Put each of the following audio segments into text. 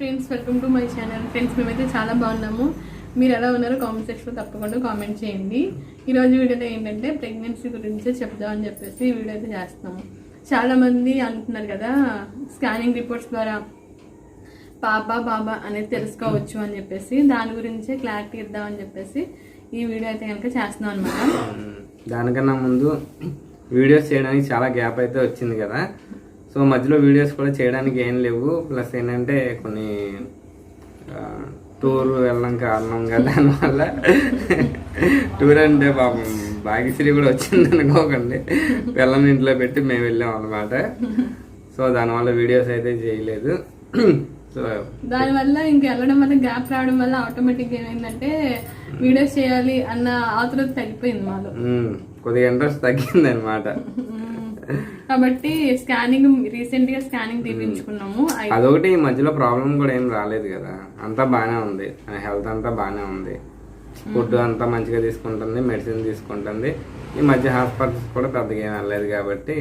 Friends welcome to my channel friends మేమైతే చాలా బాగున్నాము. మీరు ఎలా ఉన్నారో కామెంట్ సెక్షన్లో తప్పకుండా కామెంట్ చేయండి. ఈరోజు వీడియోలో ఏంటంటే ప్రెగ్నెన్సీ గురించి చెప్దామని చెప్పేసి వీడియో అయితే చేస్తున్నాము. చాలామంది అంటున్నారు కదా స్కానింగ్ రిపోర్ట్స్ ద్వారా పాప బాబా అనేది తెలుసుకోవచ్చు అని చెప్పేసి. దాని గురించే క్లారిటీ ఇద్దామని చెప్పేసి ఈ వీడియో అయితే కనుక చేస్తున్నాం అనమాట దానికన్నా ముందు వీడియోస్ చేయడానికి చాలా గ్యాప్ అయితే వచ్చింది కదా. సో మధ్యలో వీడియోస్ కూడా చేయడానికి ఏం లేవు. ప్లస్ ఏంటంటే కొన్ని టూర్ వెళ్ళడం కారణంగా దానివల్ల. టూర్ అంటే పాపం భాగ్యశ్రీ కూడా వచ్చింది అనుకోకండి. పిల్లల్ని ఇంట్లో పెట్టి మేము వెళ్ళాం అనమాట సో దానివల్ల వీడియోస్ అయితే చేయలేదు. సో దానివల్ల ఇంక వెళ్ళడం వల్ల గ్యాప్ రావడం వల్ల ఆటోమేటిక్ ఏమైందంటే వీడియోస్ చేయాలి అన్న ఆతురత తగ్గిపోయింది మాలో. కొద్దిగా ఇంట్రెస్ట్ తగ్గింది అనమాట. కాబట్టి స్కానింగ్ రీసెంట్గా స్కానింగ్ తీపించుకున్నాము. అదొకటి ఈ మధ్యలో ప్రాబ్లం కూడా ఏం రాలేదు కదా. అంతా బాగానే ఉంది. హెల్త్ అంతా బాగానే ఉంది. ఫుడ్ అంతా మంచిగా తీసుకుంటుంది మెడిసిన్ తీసుకుంటుంది. ఈ మధ్య హాస్పిటల్స్ కూడా పెద్దగా ఏం వెళ్ళలేదు కాబట్టి.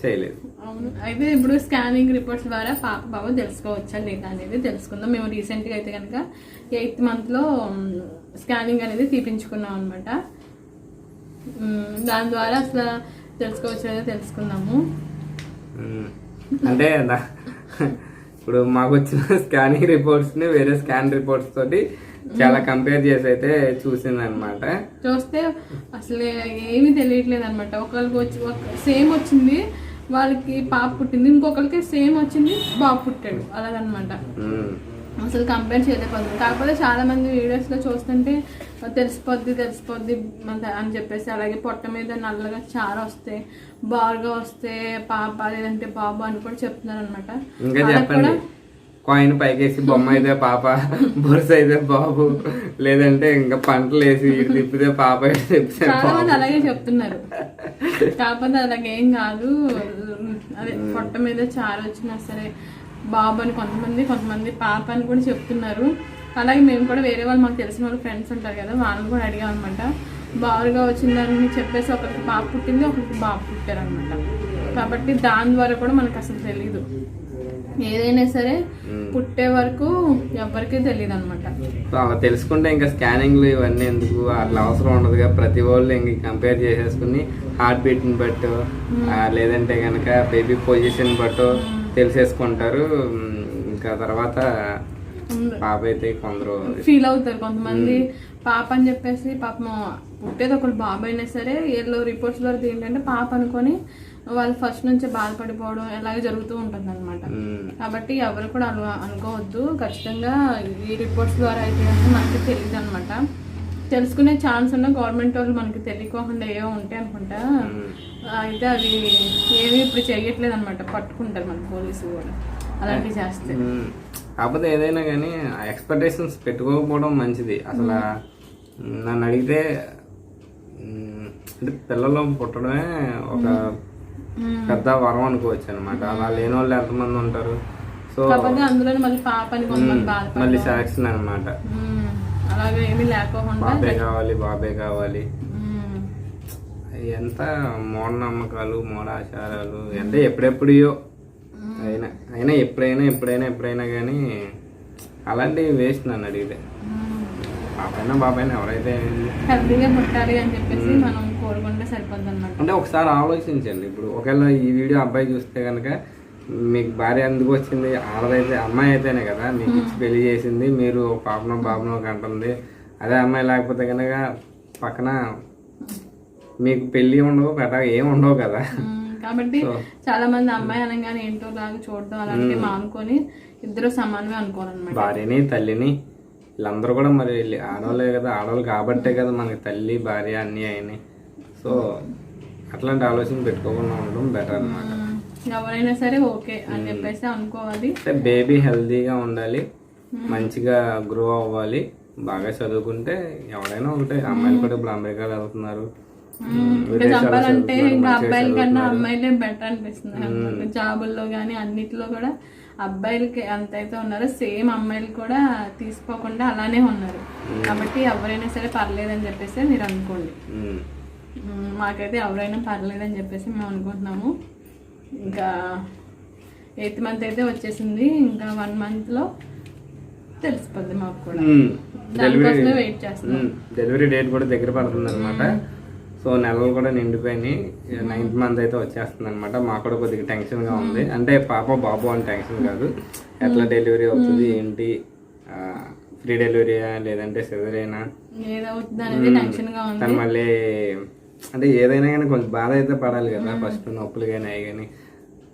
చేయలేదు. అవును. అయితే ఇప్పుడు స్కానింగ్ రిపోర్ట్స్ ద్వారా పాప బాబు తెలుసుకోవచ్చా లేదా అనేది తెలుసుకుందాం. మేము రీసెంట్గా అయితే కనుక ఎయిత్ మంత్లో స్కానింగ్ అనేది తీపించుకున్నాం అనమాట దాని ద్వారా అసలు తెలుసుకోవచ్చు? లేదా తెలుసుకుందాము అంటే ఇప్పుడు మాకు వచ్చిన స్కానింగ్ రిపోర్ట్స్ని వేరే స్కాన్ రిపోర్ట్స్ తోటి చాలా కంపేర్ చేసి అయితే చూసింది అనమాట చూస్తే అసలు ఏమీ తెలియట్లేదు అనమాట ఒకరికి వచ్చి సేమ్ వచ్చింది వాళ్ళకి పాప పుట్టింది ఇంకొకరికి సేమ్ వచ్చింది బాబు పుట్టాడు. అలాగనమాట అసలు కంపేర్ చేయలేకపోతుంది కాకపోతే చాలా మంది వీడియోస్లో చూస్తుంటే తెలిసిపోద్ది తెలిసిపోద్ది అని చెప్పేసి. అలాగే పొట్ట మీద నల్లగా చార వస్తే బాగా వస్తే పాప లేదంటే బాబు అని కూడా చెప్తున్నారు అనమాట ఇంకా చెప్పండి. కాయిన్ పైకేసి బొమ్మ అయితే పాప బొరుస అయితే బాబు లేదంటే ఇంకా పంటలు వేసి తిప్పితే పాప అలాగే చెప్తున్నారు. కాకపోతే అలాగే కాదు. అదే పొట్ట మీద చారు వచ్చినా సరే బాబు అని కొంతమంది కొంతమంది పాప అని కూడా చెప్తున్నారు. అలాగే మేము కూడా వేరే వాళ్ళు మాకు తెలిసిన వాళ్ళు ఫ్రెండ్స్ ఉంటారు కదా వాళ్ళని కూడా అడిగాం అనమాట బారుగా వచ్చిందని చెప్పేసి ఒకరికి పాప పుట్టింది ఒకరికి బాబు పుట్టారు అనమాట కాబట్టి దాని ద్వారా కూడా మనకు అసలు తెలియదు ఏదైనా సరే పుట్టే వరకు ఎవరికీ తెలియదు అనమాట తెలుసుకుంటే ఇంకా స్కానింగ్లు ఇవన్నీ ఎందుకు? అట్లా అవసరం ఉండదుగా ప్రతి వాళ్ళు ఇంక కంపేర్ చేసేసుకుని హార్ట్ బీట్ని బట్టు లేదంటే కనుక బేబీ పొజిషన్ బట్టు తెలిసేసుకుంటారు. ఇంకా తర్వాత పాప అయితే కొందరు ఫీల్ అవుతారు కొంతమంది. పాప అని చెప్పేసి పాపం పుట్టేది ఒకళ్ళు బాబు అయినా సరే వీళ్ళు రిపోర్ట్స్ ద్వారా ఏంటంటే పాప అనుకొని వాళ్ళు ఫస్ట్ నుంచి బాధపడిపోవడం ఇలాగే జరుగుతూ ఉంటుంది అనమాట కాబట్టి ఎవరు కూడా అను అనుకోవద్దు. ఖచ్చితంగా ఈ రిపోర్ట్స్ ద్వారా అయితే మనకి తెలియదు అనమాట తెలుసుకునే ఛాన్స్ ఉన్న గవర్నమెంట్ వాళ్ళు మనకి తెలియకోకుండా ఏవో ఉంటాయి అనుకుంటా. అయితే అవి ఏవి ఇప్పుడు చేయట్లేదు అనమాట పట్టుకుంటారు మన పోలీసు కూడా. అలాంటివి చేస్తే. కాకపోతే ఏదైనా కానీ ఎక్స్పెక్టేషన్స్ పెట్టుకోకపోవడం మంచిది. అసలు నన్ను అడిగితే అంటే పిల్లలు పుట్టడమే ఒక పెద్ద వరం అనుకోవచ్చు అనమాట అలా లేని వాళ్ళు ఎంతమంది ఉంటారు? సో మళ్ళీ సెలక్షన్ అనమాట బాబే కావాలి బాబే కావాలి. ఎంత మూఢనమ్మకాలు మూఢాచారాలు అంటే ఎప్పుడెప్పుడియో అయినా ఎప్పుడైనా ఎప్పుడైనా ఎప్పుడైనా కానీ అలాంటివి వేస్ట్ నన్ను అడిగితే. పాపైనా బాబైనా ఎవరైతే ఏంది? హెల్తీగా పుట్టాలి అని చెప్పేసి మనం కోరుకుంటే సరిపోద్ది అనమాట అంటే ఒకసారి ఆలోచించండి. ఇప్పుడు ఒకవేళ ఈ వీడియో అబ్బాయి చూస్తే కనుక మీకు భార్య ఎందుకు వచ్చింది? ఆడదైతే అమ్మాయి అయితేనే కదా మీకు ఇచ్చి పెళ్ళి చేసింది. మీరు పాపనో బాబునో కంటుంది అదే అమ్మాయి లేకపోతే కనుక పక్కన మీకు పెళ్ళి ఉండవు కదా ఏం ఉండవు కదా. కాబట్టి చాలా మంది అమ్మాయి అనగానే ఏంటో లాగా చూడటం అలాంటివి మానుకొని ఇద్దరు సమానమే అనుకోవాలన్నమాట భార్యని తల్లిని వీళ్ళందరూ కూడా మరి వీళ్ళు ఆడవాళ్ళే కదా ఆడవాళ్ళు కాబట్టే కదా మనకి తల్లి భార్య అన్నీ అయినాయి. సో అట్లాంటి ఆలోచన పెట్టుకోకుండా ఉండడం బెటర్ అనమాట. ఎవరైనా సరే ఓకే అని చెప్పేసి అనుకోవాలి. అంటే బేబీ హెల్తీగా ఉండాలి మంచిగా గ్రో అవ్వాలి బాగా చదువుకుంటే ఎవరైనా ఒకటే అమ్మాయిలు కూడా ఇప్పుడు అమెరికాలో వెళ్తున్నారు ఇంకా చెప్పాలంటే చదువుతున్నారు, ఇంకా అబ్బాయిల కన్నా. అమ్మాయిలే బెటర్ అనిపిస్తుంది జాబుల్లో కానీ అన్నిటిలో కూడా అబ్బాయిలకి ఎంతైతే ఉన్నారో. సేమ్ అమ్మాయిలు కూడా తీసుకోకుండా అలానే ఉన్నారు. కాబట్టి ఎవరైనా సరే పర్లేదని చెప్పేసి మీరు అనుకోండి. మాకైతే ఎవరైనా పర్లేదని చెప్పేసి మేము అనుకుంటున్నాము. ఇంకా ఎయిత్ మంత్ అయితే వచ్చేసింది. ఇంకా వన్ మంత్లో తెలిసిపోద్ది మాకు కూడా. దానికోసమే డెలివరీ వెయిట్ మ్మ్. డెలివరీ డేట్ కూడా దగ్గర పడుతుంది అనమాట సో నెలలు కూడా నిండిపోయినాయి. నైన్త్ మంత్ అయితే వచ్చేస్తుంది అనమాట మాకు కూడా కొద్దిగా టెన్షన్గా ఉంది. అంటే పాప బాబు అని టెన్షన్ కాదు. ఎట్లా డెలివరీ అవుతుంది ఏంటి? ఫ్రీ డెలివరీయా లేదంటే సెజరీనా కానీ మళ్ళీ అంటే ఏదైనా కానీ కొంచెం బాధ అయితే పడాలి కదా. ఫస్ట్ నొప్పులు కానీ అవి కానీ.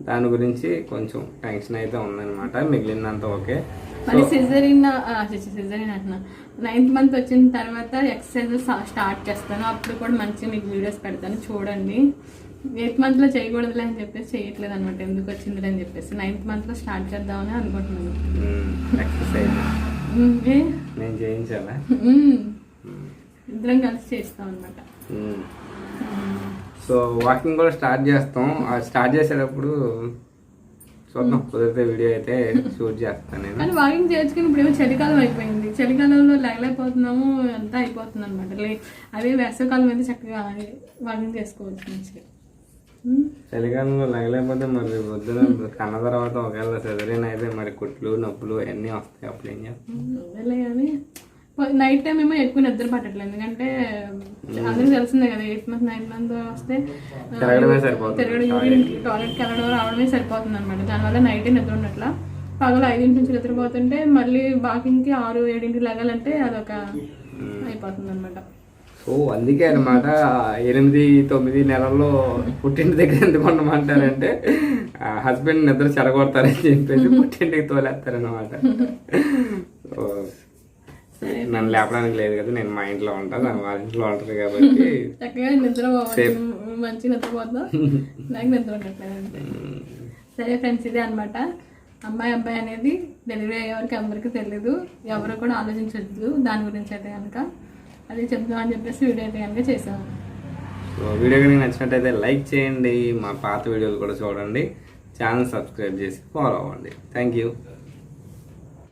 దాని గురించి కొంచెం టెన్షన్ అయితే ఉందన్నమాట. మిగిలినంత ఓకే. మళ్ళీ సిజరిన్ సిజరిన్ అంటున్నా. నైన్త్ మంత్ వచ్చిన తర్వాత ఎక్సర్సైజ్ స్టార్ట్ చేస్తాను. అప్పుడు కూడా మంచిగా మీకు వీడియోస్ పెడతాను. చూడండి. ఎయిత్ మంత్లో చేయకూడదులే అని చెప్పేసి చేయట్లేదు అనమాట ఎందుకు వచ్చింది అని చెప్పేసి. నైన్త్ మంత్లో స్టార్ట్ చేద్దామని అనుకుంటున్నాను. ఇద్దరం కలిసి చేస్తాం అనమాట సో వాకింగ్ కూడా స్టార్ట్ చేస్తాం. స్టార్ట్ చేసేటప్పుడు చూద్దాం కుదిరితే వీడియో అయితే షూట్ చేస్తాను నేను. కానీ వాకింగ్ చేసుకుని ఇప్పుడు ఏమో చలికాలం అయిపోయింది. చలికాలంలో లేగలేకపోతున్నాము అంతా అయిపోతుంది అనమాట అదే వేసవికాలం అయితే చక్కగా వాకింగ్ చేసుకోవచ్చు మంచిగా. చలికాలంలో లగలేకపోతే మరి పొద్దున కన్న తర్వాత ఒకవేళ సెజరీన్ అయితే మరి కుట్లు నొప్పులు అన్నీ వస్తాయి అప్పుడు ఏం చేస్తాం? నైట్ టైం ఏమో ఎక్కువ నిద్ర పట్టట్లేదు. ఎందుకంటే అందరికి తెలిసిందే కదా ఎయిత్ మంత్ నైన్త్ మంత్ వస్తే. తిరగడం యూరిన్ టాయిలెట్కి వెళ్ళడం రావడమే సరిపోతుంది అనమాట దానివల్ల నైట్ నిద్ర ఉండట్లా. పగలు ఐదింటి నుంచి నిద్రపోతుంటే మళ్ళీ వాకింగ్కి ఆరు ఏడింటికి లెగాలంటే అదొక అయిపోతుంది అనమాట సో అందుకే అనమాట ఎనిమిది తొమ్మిది నెలల్లో పుట్టింటి దగ్గర ఎందుకు ఉండమంటారంటే హస్బెండ్ నిద్ర చెడగొడతారని చెప్పేసి పుట్టింటికి తోలేస్తారనమాట సో నన్ను లేపడానికి లేదు కదా నేను మా ఇంట్లో ఉంటాను వాళ్ళ ఇంట్లో ఉంటుంది కాబట్టి చక్కగా నిద్ర పోవచ్చు మంచి నిద్రపోతాం నాకు నిద్ర ఉండట్లేదు సరే ఫ్రెండ్స్ ఇదే అనమాట అమ్మాయి అబ్బాయి అనేది డెలివరీ అయ్యే వరకు ఎవరికి తెలియదు ఎవరు కూడా ఆలోచించద్దు. దాని గురించి అయితే కనుక అది చెప్దామని చెప్పేసి వీడియో అయితే కనుక చేసాము సో వీడియో కనుక నచ్చినట్టయితే లైక్ చేయండి. మా పాత వీడియోలు కూడా చూడండి. ఛానల్ సబ్స్క్రైబ్ చేసి ఫాలో అవ్వండి. Thank you.